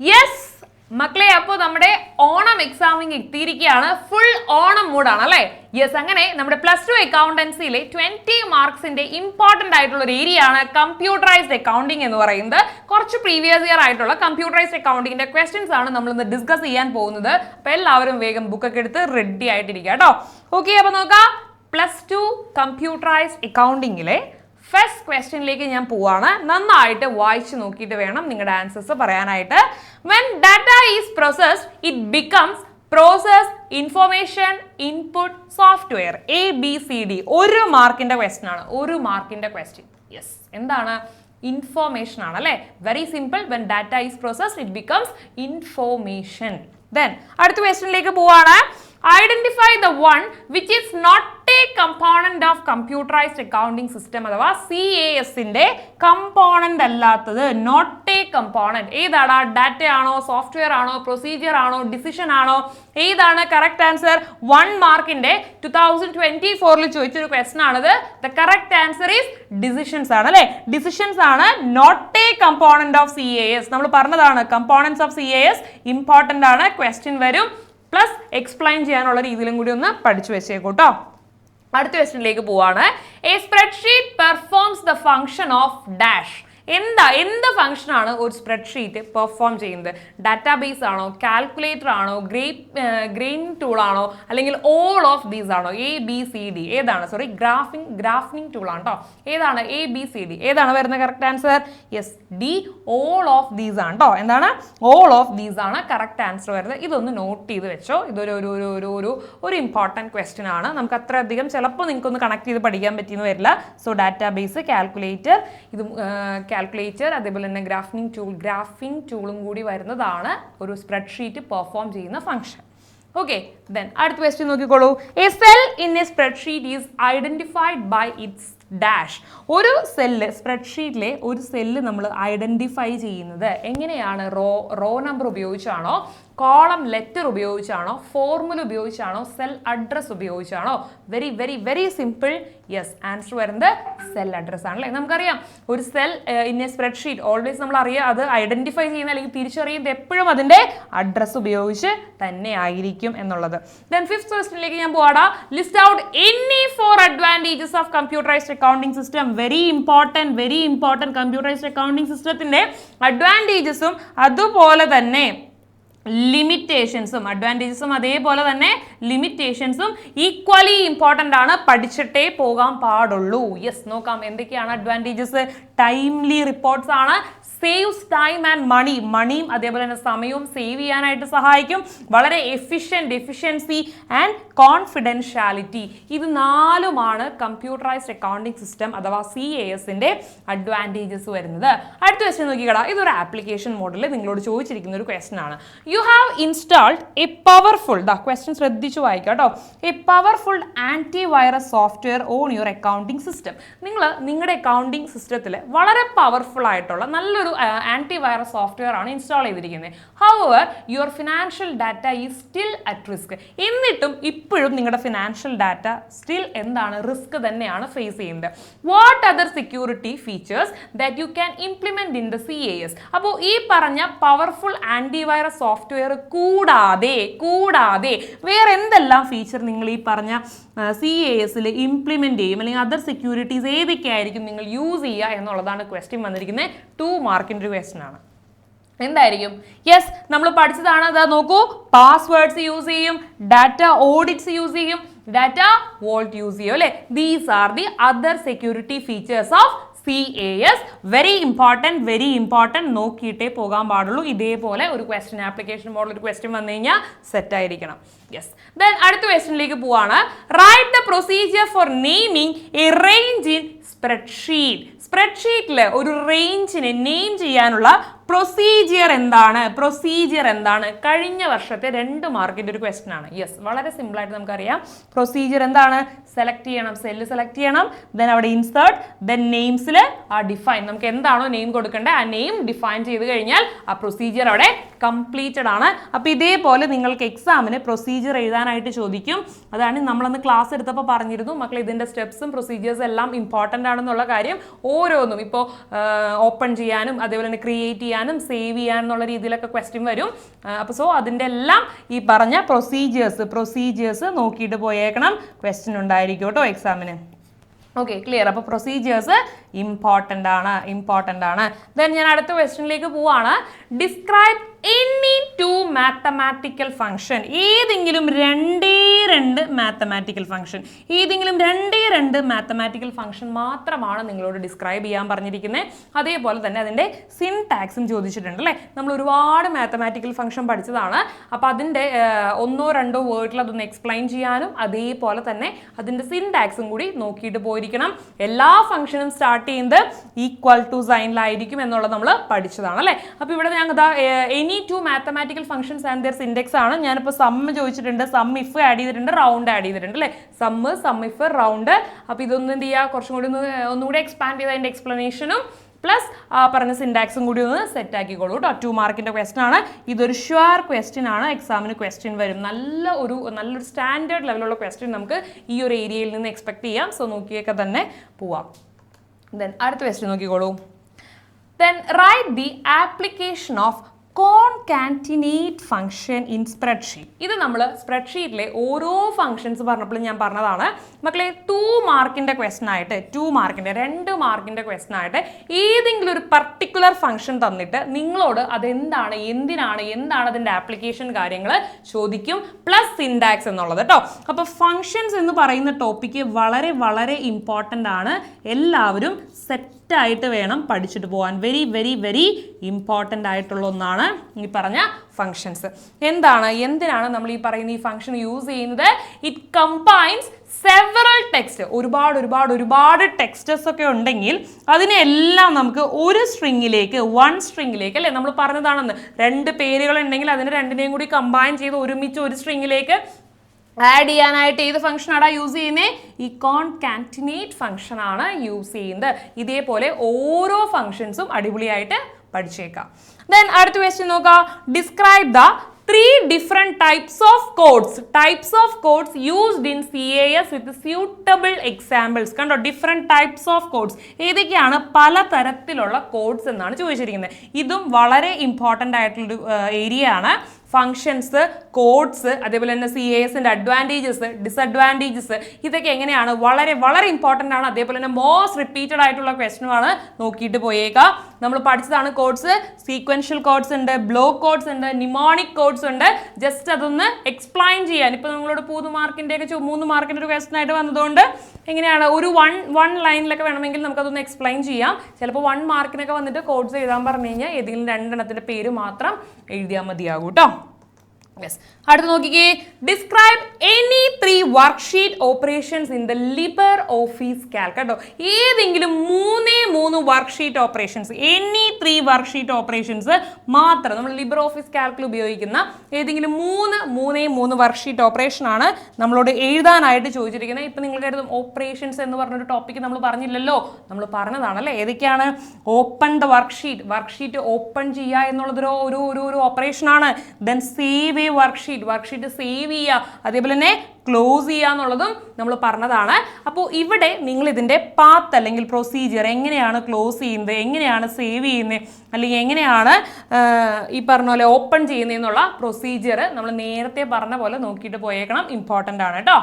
Yes മക്കളെ അപ്പോൾ നമ്മുടെ ഓണം എക്സാമിങ് എത്തിയിരിക്കുകയാണ്. ഫുൾ ഓണം മൂഡാണ് അല്ലേ? യെസ് അങ്ങനെ നമ്മുടെ പ്ലസ് ടു അക്കൗണ്ടൻസിയിലെ ട്വന്റി മാർക്സിന്റെ ഇമ്പോർട്ടന്റ് ആയിട്ടുള്ള ഒരു ഏരിയ ആണ് കമ്പ്യൂട്ടറൈസ്ഡ് അക്കൗണ്ടിങ് എന്ന് പറയുന്നത്. കുറച്ച് പ്രീവിയസ് ഇയർ ആയിട്ടുള്ള കമ്പ്യൂട്ടറൈസ്ഡ് അക്കൗണ്ടിങ്ങിന്റെ ക്വസ്റ്റ്യൻസ് ആണ് നമ്മൾ ഇന്ന് ഡിസ്കസ് ചെയ്യാൻ പോകുന്നത്. അപ്പൊ എല്ലാവരും വേഗം ബുക്കൊക്കെ എടുത്ത് റെഡി ആയിട്ടിരിക്കുക കേട്ടോ. ഓക്കെ അപ്പൊ നോക്കാം. പ്ലസ് ടു കമ്പ്യൂട്ടറൈസ്ഡ് അക്കൗണ്ടിങ്ങിലെ ഫസ്റ്റ് ക്വസ്റ്റ്യനിലേക്ക് ഞാൻ പോവാണ്. നന്നായിട്ട് വായിച്ചു നോക്കിയിട്ട് വേണം നിങ്ങളുടെ ആൻസേഴ്സ് പറയാനായിട്ട്. When data is processed it becomes process information input software A B C D ഒരു മാർക്കിന്റെ ക്വസ്റ്റ്യൻ ആണ്. ഒരു മാർക്കിന്റെ ക്വസ്റ്റ്യൻ യെസ് എന്താണ്? ഇൻഫോർമേഷൻ ആണ് അല്ലേ? Very simple when data is processed it becomes information then അടുത്ത ക്വസ്റ്റ്യനിലേക്ക് പോവാണ്. Identify the one which is not a component of computerised accounting system അഥവാ സി എ എസിന്റെ കമ്പോണന്റ് അല്ലാത്തത് നോട്ട് എ കമ്പോണന്റ് ഏതാണ് ഡാറ്റ ആണോ സോഫ്റ്റ്വെയർ ആണോ പ്രൊസീജിയർ ആണോ ഡിസിഷൻ ആണോ? ഏതാണ്? കറക്റ്റ് ആൻസർ വൺ മാർക്കിന്റെ ടു തൗസൻഡ് ട്വന്റി ഫോറിൽ ചോദിച്ചൊരു ക്വസ്റ്റൻ ആണിത്. The correct answer is decisions ആണ് അല്ലെ? ഡിസിഷൻസ് ആണ് not a component of C A S നമ്മൾ പറഞ്ഞതാണ് components of C A S important ആണ്. ക്വസ്റ്റ്യൻ വരും. പ്ലസ് എക്സ്പ്ലെയിൻ ചെയ്യാനുള്ള രീതിയിലും കൂടി ഒന്ന് പഠിച്ചു വെച്ചേക്കൂട്ടോ അടുത്ത ക്വസ്റ്റിനിലേക്ക് പോവാണ്. A spreadsheet performs the function of dash എന്താ എന്ത് ഫംഗ്ഷൻ ആണ് ഒരു സ്പ്രെഡ്ഷീറ്റ് പെർഫോം ചെയ്യുന്നത്? ഡാറ്റാബേസ് ആണോ കാൽക്കുലേറ്റർ ആണോ ഗ്രേ ഗ്രെയിൻ ടൂൾ ആണോ അല്ലെങ്കിൽ ഓൾ ഓഫ് ദീസ് ആണോ? എ ബി സി ഡി ഏതാണ്? സോറി ഗ്രാഫിംഗ് ഗ്രാഫിംഗ് ടൂൾ ആണ് കേട്ടോ ഏതാണ്? എ ബി സി ഡി ഏതാണ് വരുന്നത്? Correct answer yes D all of these ആണ് കേട്ടോ എന്താണ്? ഓൾ ഓഫ് ദീസ് ആണ് കറക്റ്റ് ആൻസർ വരുന്നത്. ഇതൊന്ന് നോട്ട് ചെയ്ത് വെച്ചോ. ഇതൊരു ഒരു ഒരു ഒരു ഒരു ഒരു ഇമ്പോർട്ടന്റ് ക്വസ്റ്റ്യൻ ആണ്. നമുക്ക് അത്രയധികം ചിലപ്പോൾ നിങ്ങൾക്കൊന്ന് കണക്ട് ചെയ്ത് പഠിക്കാൻ പറ്റിയെന്ന് വരില്ല. സോ ഡാറ്റാബേസ് കാൽക്കുലേറ്റർ ഇത് കാൽക്കുലേറ്റർ അതേപോലെ തന്നെ ഗ്രാഫിംഗ് ടൂൾ ഗ്രാഫിംഗ് ടൂളും കൂടി വരുന്നതാണ് ഒരു സ്പ്രെഡ്ഷീറ്റ് പെർഫോം ചെയ്യുന്ന ഫംഗ്ഷൻ ഓക്കെ ദെൻ അടുത്ത ക്വസ്റ്റ്യൻ നോക്കിക്കോളൂ. A cell in a spreadsheet is identified by its dash ഒരു സെല്ല് സ്പ്രെഡ്ഷീറ്റിലെ ഒരു സെല്ല് നമ്മൾ ഐഡന്റിഫൈ ചെയ്യുന്നത് എങ്ങനെയാണ്? റോ റോ നമ്പർ ഉപയോഗിച്ചാണോ? കോളം ലെറ്റർ ഉപയോഗിച്ചാണോ ഫോർമുല ഉപയോഗിച്ചാണോ cell address ഉപയോഗിച്ചാണോ? Very very very simple. Yes answer വരുന്നത് സെൽ അഡ്രസ് ആണല്ലേ? നമുക്കറിയാം ഒരു cell in a spreadsheet always നമ്മൾ അറിയാം അത് ഐഡന്റിഫൈ ചെയ്യുന്ന അല്ലെങ്കിൽ തിരിച്ചറിയുന്നത് എപ്പോഴും അതിന്റെ അഡ്രസ് ഉപയോഗിച്ച് തന്നെ ആയിരിക്കും എന്നുള്ളത്. ദെൻ ഫിഫ്ത് ക്വസ്റ്റിനിലേക്ക് ഞാൻ പോവാടാ. List out any four advantages of computerised accounting system very important very important computerised accounting സിസ്റ്റത്തിന്റെ അഡ്വാന്റേജസും അതുപോലെ തന്നെ ലിമിറ്റേഷൻസും അഡ്വാന്റേജസും അതേപോലെ തന്നെ ലിമിറ്റേഷൻസും ഈക്വലി ഇമ്പോർട്ടന്റ് ആണ്. പഠിച്ചിട്ടേ പോകാൻ പാടുള്ളൂ. യെസ് നോക്കാം. എന്തൊക്കെയാണ് അഡ്വാന്റേജസ് ടൈംലി റിപ്പോർട്ട്സ് ആണ്. Saves time and money. മണിയും അതേപോലെ തന്നെ സമയവും സേവ് ചെയ്യാനായിട്ട് സഹായിക്കും. വളരെ എഫിഷ്യന്റ് എഫിഷ്യൻസി ആൻഡ് കോൺഫിഡൻഷ്യാലിറ്റി ഇത് നാലുമാണ് കമ്പ്യൂട്ടറൈസ്ഡ് അക്കൗണ്ടിംഗ് സിസ്റ്റം അഥവാ സി എ എസിന്റെ അഡ്വാന്റേജസ് വരുന്നത്. അടുത്ത ക്വസ്റ്റ്യൻ നോക്കിക്കടാ. ഇതൊരു ആപ്ലിക്കേഷൻ മോഡൽ നിങ്ങളോട് ചോദിച്ചിരിക്കുന്ന ഒരു ക്വസ്റ്റൻ ആണ്. You have installed a powerful the question ശ്രദ്ധിച്ചു വായിക്കാം കേട്ടോ. A powerful anti virus software on your accounting system നിങ്ങൾ നിങ്ങളുടെ അക്കൗണ്ടിംഗ് സിസ്റ്റത്തിൽ വളരെ പവർഫുൾ ആയിട്ടുള്ള നല്ലൊരു ആന്റി വൈറസ് സോഫ്റ്റ്വെയർ ആണ് ഇൻസ്റ്റാൾ ചെയ്തിരിക്കുന്നത്. However your financial data is still at risk എന്നിട്ടും ഇപ്പോഴും നിങ്ങളുടെ ഫിനാൻഷ്യൽ ഡാറ്റ സ്റ്റിൽ എന്താണ്? റിസ്ക് തന്നെയാണ് ഫേസ് ചെയ്യുന്നത്. What other security features that you can implement in the C A S അപ്പോൾ ഈ പറഞ്ഞ പവർഫുൾ ആന്റിവൈറസ് സോഫ്റ്റ്വെയർ കൂടാതെ കൂടാതെ വേറെ എന്തെല്ലാം ഫീച്ചർ നിങ്ങൾ ഈ പറഞ്ഞ സി എ എസിൽ ഇംപ്ലിമെന്റ് ചെയ്യും? അല്ലെങ്കിൽ അതർ സെക്യൂരിറ്റീസ് ഏതൊക്കെ ആയിരിക്കും നിങ്ങൾ യൂസ് ചെയ്യുക എന്നുള്ളതാണ് ക്വസ്റ്റ്യൻ വന്നിരിക്കുന്നത്. ടു മാർക്കിന്റെ ഒരു ക്വസ്റ്റൻ ആണ്. എന്തായിരിക്കും? യെസ് നമ്മൾ പഠിച്ചതാണ് അതാ നോക്കൂ. പാസ്വേഡ്സ് യൂസ് ചെയ്യും ഡാറ്റ ഓഡിറ്റ്സ് യൂസ് ചെയ്യും ഡാറ്റ വോൾട്ട് യൂസ് ചെയ്യും അല്ലേ? These are the other security features of C A S very important very important നോക്കിയിട്ടേ പോകാൻ പാടുള്ളൂ. ഇതേപോലെ ഒരു ക്വസ്റ്റ്യൻ ആപ്ലിക്കേഷൻ മോഡൽ ഒരു ക്വസ്റ്റ്യൻ വന്നു കഴിഞ്ഞാൽ സെറ്റ് ആയിരിക്കണം. യെസ് ദെൻ അടുത്ത ക്വസ്റ്റ്യനിലേക്ക് പോവാണ്. Write the procedure for naming a range in spreadsheet സ്പ്രെഡ്ഷീറ്റിൽ ഒരു റേഞ്ചിനെ നെയിം ചെയ്യാനുള്ള പ്രൊസീജിയർ എന്താണ്? പ്രൊസീജിയർ എന്താണ്? കഴിഞ്ഞ വർഷത്തെ രണ്ട് മാർക്കിന്റെ ഒരു ക്വസ്റ്റൻ ആണ്. യെസ് വളരെ സിമ്പിൾ ആയിട്ട് നമുക്കറിയാം. പ്രൊസീജിയർ എന്താണ്? സെലക്ട് ചെയ്യണം സെല്ല് സെലക്ട് ചെയ്യണം ദെൻ അവിടെ ഇൻസേർട്ട് ദെൻ നെയിംസിൽ ആ ഡിഫൈൻ നമുക്ക് എന്താണോ നെയിം കൊടുക്കേണ്ടത് ആ നെയിം ഡിഫൈൻ ചെയ്ത് കഴിഞ്ഞാൽ ആ പ്രൊസീജിയർ അവിടെ കംപ്ലീറ്റഡ് ആണ്. അപ്പോൾ ഇതേപോലെ നിങ്ങൾക്ക് എക്സാമിന് പ്രൊസീജിയർ എഴുതാനായിട്ട് ചോദിക്കും. അതാണ് നമ്മളന്ന് ക്ലാസ് എടുത്തപ്പോൾ പറഞ്ഞിരുന്നു. മക്കൾ ഇതിന്റെ സ്റ്റെപ്സും പ്രൊസീജിയേഴ്സ് എല്ലാം ഇമ്പോർട്ടന്റ് ആണെന്നുള്ള കാര്യം ഓരോന്നും ഇപ്പോൾ ഓപ്പൺ ചെയ്യാനും അതേപോലെ തന്നെ ക്രിയേറ്റ് ചെയ്യാനും ചെയ്യാനും സേവ് ചെയ്യാനെന്നുള്ള രീതിയിലൊക്കെ ക്വസ്റ്റ്യൻ വരും. അപ്പോൾ സോ അതിന്റെ എല്ലാം ഈ പറഞ്ഞ പ്രൊസീജിയേഴ്സ് പ്രൊസീജിയേഴ്സ് നോക്കിയിട്ട് പോയേക്കണം. ക്വസ്റ്റ്യൻ ഉണ്ടായിരിക്കും കേട്ടോ എക്സാമിന് ഓക്കെ ക്ലിയർ അപ്പോൾ പ്രൊസീജിയേഴ്സ് ഇമ്പോർട്ടന്റ് ആണ് ഇമ്പോർട്ടന്റ് ആണ്. ദെൻ ഞാൻ അടുത്ത ക്വസ്റ്റ്യനിലേക്ക് പോവാണ്. Describe any two mathematical function ഏതെങ്കിലും രണ്ടേ രണ്ട് മാത്തമാറ്റിക്കൽ ഫംഗ്ഷൻ ഏതെങ്കിലും രണ്ടേ രണ്ട് മാത്തമാറ്റിക്കൽ ഫംഗ്ഷൻ മാത്രമാണ് നിങ്ങളോട് ഡിസ്ക്രൈബ് ചെയ്യാൻ പറഞ്ഞിരിക്കുന്നത് അതേപോലെ തന്നെ അതിന്റെ സിൻടാക്സും ചോദിച്ചിട്ടുണ്ട് അല്ലേ? നമ്മൾ ഒരുപാട് മാത്തമാറ്റിക്കൽ ഫംഗ്ഷൻ പഠിച്ചതാണ്. അപ്പോൾ അതിന്റെ ഒന്നോ രണ്ടോ വേർഡിൽ അതൊന്ന് എക്സ്പ്ലെയിൻ ചെയ്യാനും അതേപോലെ തന്നെ അതിന്റെ സിൻടാക്സും കൂടി നോക്കിയിട്ട് പോയിരിക്കണം. എല്ലാ ഫംഗ്ഷനും സ്റ്റാർട്ട് ചെയ്യുന്നത് ഈക്വൽ ടു സൈനിലായിരിക്കും എന്നുള്ളത് നമ്മൾ പഠിച്ചതാണ് അല്ലേ? അപ്പോൾ ഇവിടെ ഞങ്ങൾ any two mathematical functions and there's index ആണ്. ഞാനിപ്പോൾ സമ്മ് ചോദിച്ചിട്ടുണ്ട് സം ഇഫ് ആഡ് ചെയ്തിട്ടുണ്ട് റൗണ്ട് ആഡ് ചെയ്തിട്ടുണ്ട് അല്ലേ? സമ്മ് സം ഇഫ് റൗണ്ട് അപ്പോൾ ഇതൊന്നും എന്ത് ചെയ്യുക? കുറച്ചും കൂടി ഒന്ന് ഒന്നുകൂടി എക്സ്പാൻഡ് ചെയ്ത് അതിന്റെ എക്സ്പ്ലനേഷനും പ്ലസ് ആ പറഞ്ഞ സിൻഡാക്സും കൂടി ഒന്ന് സെറ്റ് ആക്കിക്കോളൂ കേട്ടോ. ടു മാർക്കിന്റെ ക്വസ്റ്റൻ ആണ്. ഇതൊരു ഷുവർ ക്വസ്റ്റ്യൻ ആണ്. എക്സാമിന് ക്വസ്റ്റ്യൻ വരും. നല്ല ഒരു നല്ലൊരു സ്റ്റാൻഡേർഡ് ലെവലുള്ള ക്വസ്റ്റ്യൻ നമുക്ക് ഈ ഒരു ഏരിയയിൽ നിന്ന് എക്സ്പെക്ട് ചെയ്യാം. സോ നോക്കിയൊക്കെ തന്നെ പോവാം. ദെൻ അടുത്ത ക്വസ്റ്റ്യൻ നോക്കിക്കോളൂ then write the application of concatenate function in spreadsheet ഇത് നമ്മൾ സ്പ്രെഡ്ഷീറ്റിലെ ഓരോ ഫംഗ്ഷൻസ് പറഞ്ഞപ്പോൾ ഞാൻ പറഞ്ഞതാണ്. മക്കളെ ടു മാർക്കിന്റെ ക്വസ്റ്റൻ ആയിട്ട് ടു മാർക്കിന്റെ രണ്ട് മാർക്കിന്റെ ക്വസ്റ്റൻ ആയിട്ട് ഏതെങ്കിലും ഒരു പർട്ടിക്കുലർ ഫംഗ്ഷൻ തന്നിട്ട് നിങ്ങളോട് അതെന്താണ് എന്തിനാണ് എന്താണ് അതിന്റെ ആപ്ലിക്കേഷൻ കാര്യങ്ങൾ ചോദിക്കും പ്ലസ് സിൻഡാക്സ് എന്നുള്ളത് കേട്ടോ അപ്പോൾ ഫംഗ്ഷൻസ് എന്ന് പറയുന്ന ടോപ്പിക്ക് വളരെ വളരെ ഇമ്പോർട്ടന്റ് ആണ്. എല്ലാവരും സെറ്റായിട്ട് വേണം പഠിച്ചിട്ട് പോകാൻ വെരി വെരി വെരി ഇമ്പോർട്ടന്റ് ആയിട്ടുള്ള ഒന്നാണ് ഈ പറഞ്ഞ ഫങ്ഷൻസ് എന്താണ്? എന്തിനാണ് നമ്മൾ ഈ പറയുന്ന ഈ ഫംഗ്ഷൻ യൂസ് ചെയ്യുന്നത്? ഇറ്റ് കമ്പൈൻസ് സെവറൽ ടെക്സ്റ്റ് ഒരുപാട് ഒരുപാട് ഒരുപാട് ടെക്സ്റ്റസ് ഒക്കെ ഉണ്ടെങ്കിൽ അതിനെല്ലാം നമുക്ക് ഒരു സ്ട്രിങ്ങിലേക്ക് വൺ സ്ട്രിങ്ങിലേക്ക് അല്ലേ? നമ്മൾ പറഞ്ഞതാണെന്ന്. രണ്ട് പേരുകൾ ഉണ്ടെങ്കിൽ അതിനെ രണ്ടിനെയും കൂടി കമ്പൈൻ ചെയ്ത് ഒരുമിച്ച് ഒരു സ്ട്രിങ്ങിലേക്ക് ആഡ് ചെയ്യാനായിട്ട് ഏത് ഫംഗ്ഷനാണ് യൂസ് ചെയ്യുന്നത് ഈ കോൺകാന്റിനേറ്റ് ഫംഗ്ഷൻ ആണ് യൂസ് ചെയ്യുന്നത്. ഇതേപോലെ ഓരോ ഫംഗ്ഷൻസും അടിപൊളിയായിട്ട് പഠിച്ചേക്കാം. ദെൻ അടുത്ത ക്വസ്റ്റ്യൻ നോക്കാം. Describe the three different types of codes types of codes used in C A S with suitable examples കണ്ടോ? ഡിഫറെന്റ് ടൈപ്സ് ഓഫ് കോഡ്സ് ഏതൊക്കെയാണ് പല തരത്തിലുള്ള കോഡ്സ് എന്നാണ് ചോദിച്ചിരിക്കുന്നത്. ഇതും വളരെ ഇമ്പോർട്ടന്റ് ആയിട്ടുള്ളൊരു ഏരിയ ആണ്. ഫങ്ഷൻസ് കോഡ്സ് അതേപോലെ തന്നെ സി എ എസിന്റെ അഡ്വാന്റേജസ് ഡിസഡ്വാന്റേജസ് ഇതൊക്കെ എങ്ങനെയാണ്? വളരെ വളരെ ഇമ്പോർട്ടന്റ് ആണ്. അതേപോലെ തന്നെ മോസ്റ്റ് റിപ്പീറ്റഡ് ആയിട്ടുള്ള ക്വസ്റ്റനുമാണ് നോക്കിയിട്ട് പോയേക്കാം. നമ്മൾ പഠിച്ചതാണ് കോഡ്സ് സീക്വൻഷ്യൽ കോഡ്സ് ഉണ്ട് ബ്ലോക്ക് കോഡ്സ് ഉണ്ട് നിമോണിക് കോഡ്സ് ഉണ്ട്. ജസ്റ്റ് അതൊന്ന് എക്സ്പ്ലെയിൻ ചെയ്യാൻ. ഇപ്പോൾ നമ്മളോട് മൂന്ന് മാർക്കിന്റെ ഒക്കെ മൂന്ന് മാർക്കിന്റെ ഒരു ക്വസ്റ്റൻ ആയിട്ട് വന്നതുകൊണ്ട് എങ്ങനെയാണ്? ഒരു വൺ വൺ ലൈനിലൊക്കെ വേണമെങ്കിൽ നമുക്കതൊന്ന് എക്സ്പ്ലെയിൻ ചെയ്യാം. ചിലപ്പോൾ വൺ മാർക്കിനൊക്കെ വന്നിട്ട് കോഡ്സ് എഴുതാൻ പറഞ്ഞു കഴിഞ്ഞാൽ ഏതെങ്കിലും രണ്ടെണ്ണത്തിന്റെ പേര് മാത്രം എഴുതിയാൽ മതിയാകും കേട്ടോ യെസ് അടുത്ത് നോക്കിക്കേ. Describe any three worksheet operations in the Libre Office Calc കേട്ടോ. ഏതെങ്കിലും മൂന്നേ മൂന്ന് worksheet operations any three worksheet operations മാത്രം നമ്മൾ ലിബർ ഓഫീസ് കാൽക്കിൽ ഉപയോഗിക്കുന്ന ഏതെങ്കിലും മൂന്ന് മൂന്നേ മൂന്ന് വർക്ക്ഷീറ്റ് ഓപ്പറേഷൻ ആണ് നമ്മളോട് എഴുതാനായിട്ട് ചോദിച്ചിരിക്കുന്നത്. ഇപ്പം നിങ്ങളുടെ അടുത്ത് ഓപ്പറേഷൻസ് എന്ന് പറഞ്ഞൊരു ടോപ്പിക്ക് നമ്മൾ പറഞ്ഞില്ലല്ലോ. നമ്മൾ പറഞ്ഞതാണല്ലേ? ഏതൊക്കെയാണ്? Open the worksheet worksheet open ചെയ്യുക എന്നുള്ളതൊരു ഒരു ഒരു ഒരു ഓപ്പറേഷൻ ആണ്. Then save a worksheet worksheet save ചെയ്യുക. അതേപോലെ തന്നെ ക്ലോസ് ചെയ്യുക എന്നുള്ളതും നമ്മൾ പറഞ്ഞതാണ്. അപ്പോൾ ഇവിടെ നിങ്ങൾ ഇതിന്റെ പാത്ത് അല്ലെങ്കിൽ പ്രൊസീജിയർ എങ്ങനെയാണ് ക്ലോസ് ചെയ്യുന്നത് എങ്ങനെയാണ് സേവ് ചെയ്യുന്നത് അല്ലെങ്കിൽ എങ്ങനെയാണ് ഈ പറഞ്ഞ പോലെ ഓപ്പൺ ചെയ്യുന്നതെന്നുള്ള പ്രൊസീജിയർ നമ്മൾ നേരത്തെ പറഞ്ഞ പോലെ നോക്കിയിട്ട് പോയേക്കണം. ഇമ്പോർട്ടന്റ് ആണ് കേട്ടോ.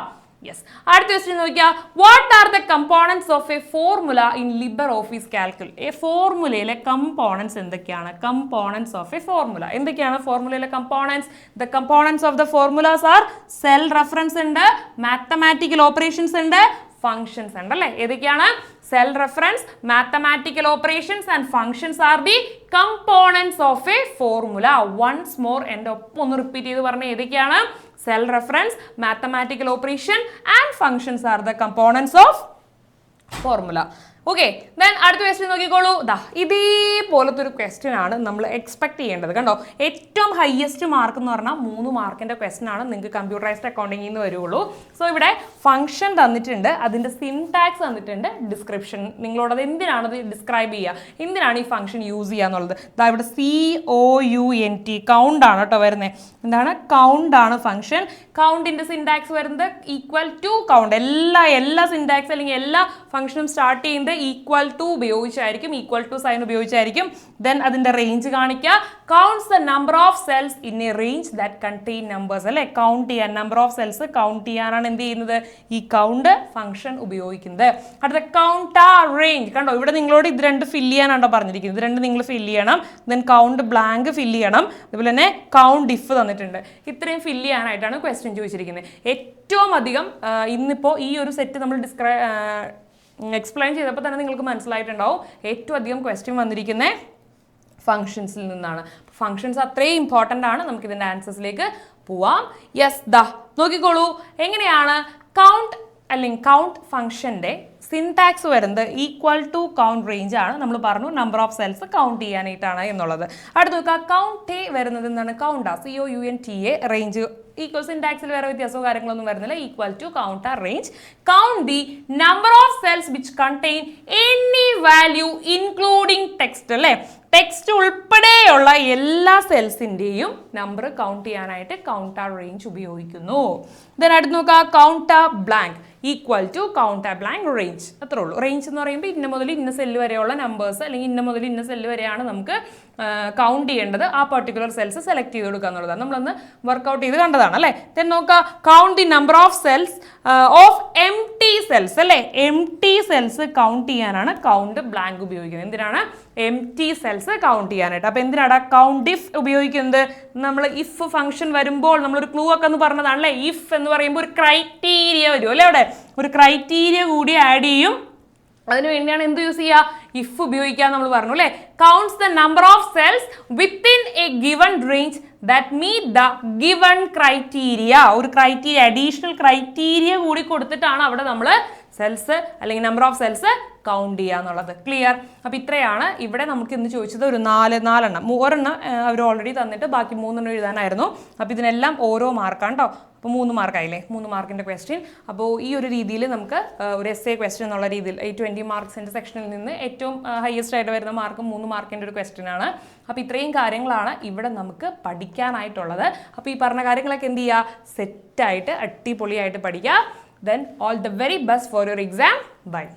യെസ് അടുത്ത ക്വസ്റ്റ്യൻ നോക്കിയാൽ what are the components of a formula in Libre Office Calc a ഫോർമുലയിലെ components എന്തൊക്കെയാണ്? കമ്പോണൻസ് ഓഫ് എ ഫോർമുല എന്തൊക്കെയാണ് ഫോർമുലയിലെ components the components of the formulas are cell reference ഉണ്ട് മാത്തമാറ്റിക്കൽ ഓപ്പറേഷൻസ് ഉണ്ട് functions ഉണ്ട് അല്ലേ? ഏതൊക്കെയാണ്? Cell reference mathematical operations and functions are the components of a formula once more എന്റെ ഒപ്പം ഒന്ന് റിപ്പീറ്റ് ചെയ്ത് പറഞ്ഞ. ഏതൊക്കെയാണ്? Cell reference, mathematical operation and functions are the components of formula. Okay then അടുത്ത ക്വസ്റ്റ്യൻ നോക്കിക്കോളൂ. ദാ ഇതേപോലത്തെ ഒരു ക്വസ്റ്റ്യൻ ആണ് നമ്മൾ എക്സ്പെക്ട് ചെയ്യേണ്ടത്. കണ്ടോ? ഏറ്റവും ഹയസ്റ്റ് മാർക്ക് എന്ന് പറഞ്ഞാൽ മൂന്ന് മാർക്കിന്റെ ക്വസ്റ്റ്യൻ ആണ് നിങ്ങൾക്ക് കമ്പ്യൂട്ടറൈസ്ഡ് അക്കൗണ്ടിങ്ങിൽ നിന്ന് വരുള്ളൂ. സോ ഇവിടെ ഫംഗ്ഷൻ തന്നിട്ടുണ്ട് അതിന്റെ സിംടാക്സ് തന്നിട്ടുണ്ട് ഡിസ്ക്രിപ്ഷൻ നിങ്ങളോട് എന്തിനാണ് അത് ഡിസ്ക്രൈബ് ചെയ്യുക? എന്തിനാണ് ഈ ഫംഗ്ഷൻ യൂസ് ചെയ്യുക എന്നുള്ളത്? ദാ ഇവിടെ C O U N T count ആണ് കേട്ടോ വരുന്നത് എന്താണ്? കൗണ്ട് ആണ് ഫംഗ്ഷൻ കൗണ്ടിന്റെ സിൻടാക്സ് വരുന്നത് ഈക്വൽ ടു കൗണ്ട് എല്ലാ എല്ലാ സിൻടാക്സ് അല്ലെങ്കിൽ എല്ലാ ഫംഗ്ഷനും സ്റ്റാർട്ട് ചെയ്യുന്നത് ഈക്വൽ ടു ഉപയോഗിച്ചായിരിക്കും ഈക്വൽ ടു സൈൻ ഉപയോഗിച്ചായിരിക്കും ദെൻ അതിന്റെ റേഞ്ച് കാണിക്കുക. Counts the number of cells in a range that contain numbers അല്ലേ? കൗണ്ട് ചെയ്യാൻ നമ്പർ ഓഫ് സെൽസ് കൗണ്ട് ചെയ്യാനാണ് എന്ത് ചെയ്യുന്നത്? ഈ കൗണ്ട് ഫംഗ്ഷൻ ഉപയോഗിക്കുന്നത്. അടുത്ത കൗണ്ട് ആ റേഞ്ച് കണ്ടോ? ഇവിടെ നിങ്ങളോട് ഇത് രണ്ട് ഫില്ല് ചെയ്യാനാണോ പറഞ്ഞിരിക്കുന്നത്. ഇത് രണ്ട് നിങ്ങൾ ഫില്ല് ചെയ്യണം ദെൻ കൗണ്ട് ബ്ലാങ്ക് ഫില്ല് ചെയ്യണം. അതുപോലെ തന്നെ കൗണ്ട് ഇഫ് തന്നിട്ടുണ്ട്. ഇത്രയും ഫില്ല് ചെയ്യാനായിട്ടാണ് ക്വസ്റ്റ്യൻ ചോദിച്ചിരിക്കുന്നത്. ഏറ്റവും അധികം ഇന്നിപ്പോൾ ഈ ഒരു സെറ്റ് നമ്മൾ ഡിസ്ക്രൈ എക്സ്പ്ലെയിൻ ചെയ്തപ്പോൾ തന്നെ നിങ്ങൾക്ക് മനസ്സിലായിട്ടുണ്ടാവും. ഏറ്റവും അധികം ക്വസ്റ്റ്യൻ വന്നിരിക്കുന്നത് ഫങ്ഷൻസിൽ നിന്നാണ്. ഫങ്ഷൻസ് അത്രയും ഇമ്പോർട്ടന്റ് ആണ്. നമുക്ക് ഇതിന്റെ ആൻസേഴ്സിലേക്ക് പോവാം. യെസ് ദ നോക്കിക്കോളൂ. എങ്ങനെയാണ്? കൗണ്ട് അല്ലെങ്കിൽ കൗണ്ട് ഫംഗ്ഷന്റെ സിൻടാക്സ് വരുന്നത് ഈക്വൽ ടു കൗണ്ട് റേഞ്ച് ആണ്. നമ്മൾ പറഞ്ഞു നമ്പർ ഓഫ് സെൽസ് കൗണ്ട് ചെയ്യാനായിട്ടാണ് എന്നുള്ളത്. അടുത്ത് നോക്കുക. കൗണ്ട് എ വരുന്നത് എന്താണ്? Count C O U N T A range equal സിൻടാക്സിൽ വേറെ വ്യത്യാസമോ കാര്യങ്ങളൊന്നും വരുന്നില്ല. Equal to count A range count the number of cells which contain any value including text അല്ലേ? ടെക്സ്റ്റ് ഉൾപ്പെടെയുള്ള എല്ലാ സെൽസിന്റെയും നമ്പർ കൗണ്ട് ചെയ്യാനായിട്ട് കൗണ്ട് ആ റേഞ്ച് ഉപയോഗിക്കുന്നു. ദെൻ അടുത്ത് നോക്കുക count blank equal to count blank range അത്രേ ഉള്ളൂ. റേഞ്ച് എന്ന് പറയുമ്പോൾ ഇന്ന മുതൽ ഇന്ന സെല്ല് വരെയുള്ള നമ്പേഴ്സ് അല്ലെങ്കിൽ ഇന്ന മുതൽ ഇന്ന സെല്ല് വരെയാണ് നമുക്ക് കൗണ്ട് ചെയ്യേണ്ടത്. ആ പർട്ടിക്കുലർ സെൽസ് സെലക്ട് ചെയ്ത് കൊടുക്കുക എന്നുള്ളതാണ്. നമ്മളൊന്ന് വർക്കൗട്ട് ചെയ്ത് കണ്ടതാണ് അല്ലേ? ദെൻ നോക്കുക count the number of cells of empty cells അല്ലേ? എം ടി സെൽസ് കൗണ്ട് ചെയ്യാനാണ് കൗണ്ട് ബ്ലാങ്ക് ഉപയോഗിക്കുന്നത്. എന്തിനാണ്? എം ടി സെൽസ് കൗണ്ട് ചെയ്യാനായിട്ട്. അപ്പോൾ എന്തിനാണ് കൗണ്ട് ഇഫ് ഉപയോഗിക്കുന്നത്? നമ്മൾ ഇഫ് ഫംഗ്ഷൻ വരുമ്പോൾ നമ്മളൊരു ക്ലൂ ഒക്കെ എന്ന് പറഞ്ഞതാണല്ലേ ഇഫ് എന്ന് പറയുമ്പോൾ ഒരു ക്രൈറ്റീരിയ വരും. അല്ലേ അവിടെ? ഒരു ക്രൈറ്റീരിയ കൂടി ആഡ് ചെയ്യും. അതിന് വേണ്ടിയാണ് എന്ത് യൂസ് ചെയ്യുക ഇഫ് ഉപയോഗിക്കുക നമ്മൾ പറഞ്ഞു അല്ലേ? Counts the number of cells within a given range that meet the given criteria ഒരു ക്രൈറ്റീരിയ അഡീഷണൽ ക്രൈറ്റീരിയ കൂടി കൊടുത്തിട്ടാണ് അവിടെ നമ്മൾ സെൽസ് അല്ലെങ്കിൽ നമ്പർ ഓഫ് സെൽസ് കൗണ്ട് ചെയ്യുക എന്നുള്ളത്. ക്ലിയർ അപ്പോൾ ഇത്രയാണ് ഇവിടെ നമുക്ക് ഇന്ന് ചോദിച്ചത് ഒരു നാല് നാലെണ്ണം. ഒരെണ്ണം അവർ ഓൾറെഡി തന്നിട്ട് ബാക്കി മൂന്നെണ്ണം എഴുതാനായിരുന്നു. അപ്പോൾ ഇതിനെല്ലാം ഓരോ മാർക്കാണ് കേട്ടോ അപ്പോൾ മൂന്ന് മാർക്കായില്ലേ മൂന്ന് മാർക്കിന്റെ ക്വസ്റ്റ്യൻ അപ്പോൾ ഈ ഒരു രീതിയിൽ നമുക്ക് ഒരു എസ് എ ക്വസ്റ്റ്യൻ എന്നുള്ള രീതിയിൽ ഈ ട്വന്റി മാർക്സിന്റെ സെക്ഷനിൽ നിന്ന് ഏറ്റവും ഹയസ്റ്റ് ആയിട്ട് വരുന്ന മാർക്ക് മൂന്ന് മാർക്കിന്റെ ഒരു ക്വസ്റ്റ്യൻ ആണ്. അപ്പോൾ ഇത്രയും കാര്യങ്ങളാണ് ഇവിടെ നമുക്ക് പഠിക്കാനായിട്ടുള്ളത്. അപ്പോൾ ഈ പറഞ്ഞ കാര്യങ്ങളൊക്കെ എന്ത് ചെയ്യുക? സെറ്റായിട്ട് അടിപൊളിയായിട്ട് പഠിക്കുക. Then all the very best for your exam. Bye.